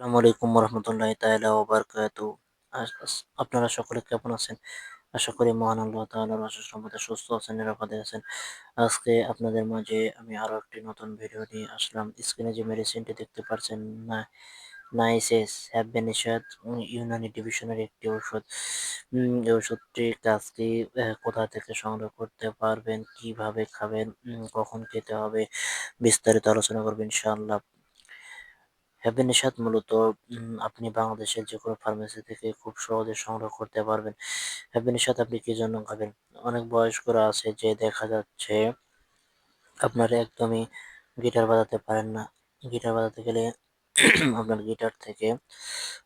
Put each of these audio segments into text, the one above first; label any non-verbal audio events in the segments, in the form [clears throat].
আসসালামু আলাইকুম রহমতুল্লাহ তাআলা ওয়া বারাকাতু আপনারা সকলে কেমন আছেন? আশা করি মহান আল্লাহ তাআলার অশেষ রহমতে সুস্থ আছেন, নিরাপদে আছেন। আজকে আপনাদের মাঝে আমি আরও একটি নতুন ভিডিও নিয়ে আসলাম। স্ক্রিনে যে মেডিসিনটি দেখতে পাচ্ছেন না, নাইসেস হ্যাববেনিশাত ইউনানি ডিভিশনের একটি ওষুধ এই ওষুধটি কাজটি কোথা থেকে সংগ্রহ করতে পারবেন, কীভাবে খাবেন কখন খেতে হবে, বিস্তারিত আলোচনা করবেন ইনশাআল্লাহ। হ্যাপি নিশাত মূলত আপনি বাংলাদেশের যে কোনো ফার্মেসি থেকে খুব সহজে সংগ্রহ করতে পারবেন। হ্যাপি নিশাত আপনি কি জন্য খাবেন? অনেক বয়স্করা আছে যে দেখা যাচ্ছে আপনারা একদমই গিটার বাজাতে পারেন না। গিটার বাজাতে গেলে [clears throat] আপনার গিটার থেকে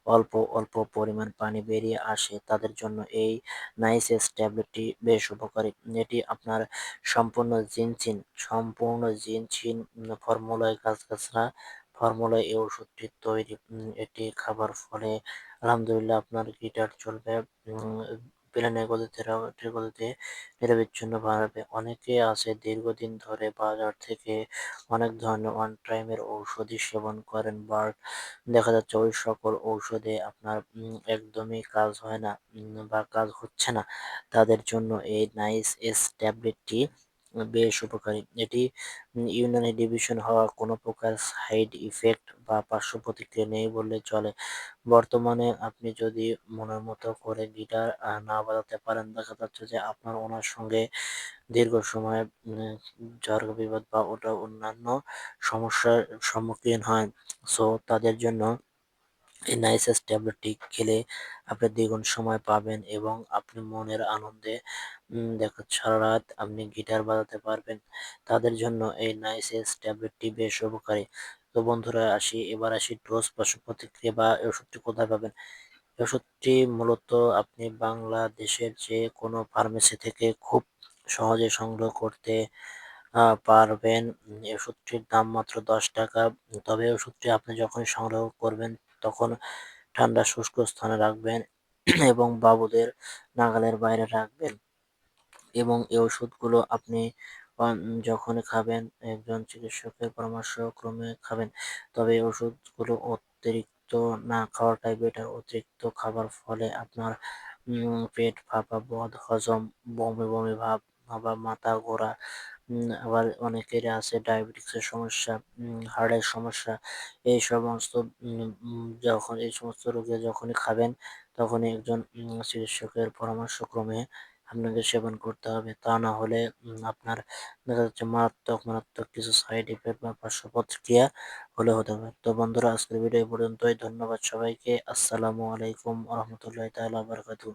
অল্প অল্প পরিমাণ পানি বেরিয়ে আসে। তাদের জন্য এই নাইসেস ট্যাবলেটটি বেশ উপকারী। এটি আপনার সম্পূর্ণ জিনচিন সম্পূর্ণ জিনচিন ফর্মুলায় গাছগাছরা ফর্মুলায় এই ওষুধটি তৈরি এটি খাবার ফলে আলহামদুলিল্লাহ আপনার গিটার চলবে প্লেনের গতিতে গতিতে নিরবিচ্ছিন্ন বাড়বে অনেকে আছে দীর্ঘদিন ধরে বাজার থেকে অনেক ধরনের ওয়ান টাইমের ঔষধি সেবন করেন, বাট দেখা যাচ্ছে ওই সকল ঔষধে আপনার একদমই কাজ হয় না বা কাজ হচ্ছে না। তাদের জন্য এই নাইস এস ট্যাবলেটটি বেশ উপকারী। এটি ইউনানি ডিভিশন হওয়া কোনো প্রকার সাইড ইফেক্ট বা পার্শ্ব প্রতিক্রিয়া নেই বললে চলে। বর্তমানে আপনি যদি মনের মতো করে গিটার না বাজাতে পারেন, দেখা যাচ্ছে যে আপনার ওনার সঙ্গে দীর্ঘ সময় ঝড় বিপদ বা ওটা অন্যান্য সমস্যার সম্মুখীন হয়। সো, তাদের জন্য এই নাইসেস ট্যাবলেটটি খেলে আপনি দ্বিগুণ সময় পাবেন এবং আপনি মনের আনন্দে দেখো সারা রাত আপনি গিটার বাজাতে পারবেন। তাদের জন্য এই নাইসেস ট্যাবলেটটি বেশ উপকারী। তো বন্ধুরা, আসি, এবার আসি ডোজ পার্শ্ব প্রতিক্রিয়া বা ওষুধটি কোথায় পাবেন? ওষুধটি মূলত আপনি বাংলাদেশের যে কোনো ফার্মেসি থেকে খুব সহজে সংগ্রহ করতে পারবেন। ওষুধটির দাম মাত্র দশ টাকা। তবে ওষুধটি আপনি যখন সংগ্রহ করবেন তখন ঠান্ডা শুষ্ক স্থানে রাখবেন [clears throat] এবং বাবুদের নাগালের বাইরে রাখবেন। এবং এই ওষুধগুলো আপনি যখন খাবেন, একজন চিকিৎসকের পরামর্শ ক্রমে খাবেন। তবে ওষুধগুলো অতিরিক্ত না খাওয়াটাই বেটার অতিরিক্ত খাবার ফলে আপনার পেট ফাঁপা, বদ, হজম, বমি বমি ভাব আবার মাথা ঘোরা আবার অনেকের আছে ডায়াবেটিক্সের সমস্যা হার্টের সমস্যা, এই সমস্ত যখন, এই সমস্ত রোগে যখনই খাবেন, তখনই একজন চিকিৎসকের পরামর্শক্রমে আপনাকে সেবন করতে হবে। তা না হলে আপনার দেখা যাচ্ছে মারাত্মক মারাত্মক কিছু সাইড ইফেক্ট বা পার্শ্ব প্রতিক্রিয়া হলে হতে পারে। তো বন্ধুরা, আজকের ভিডিও পর্যন্তই। ধন্যবাদ সবাইকে। আসসালামু আলাইকুম রহমতুল্লাহ তালা বারকাতু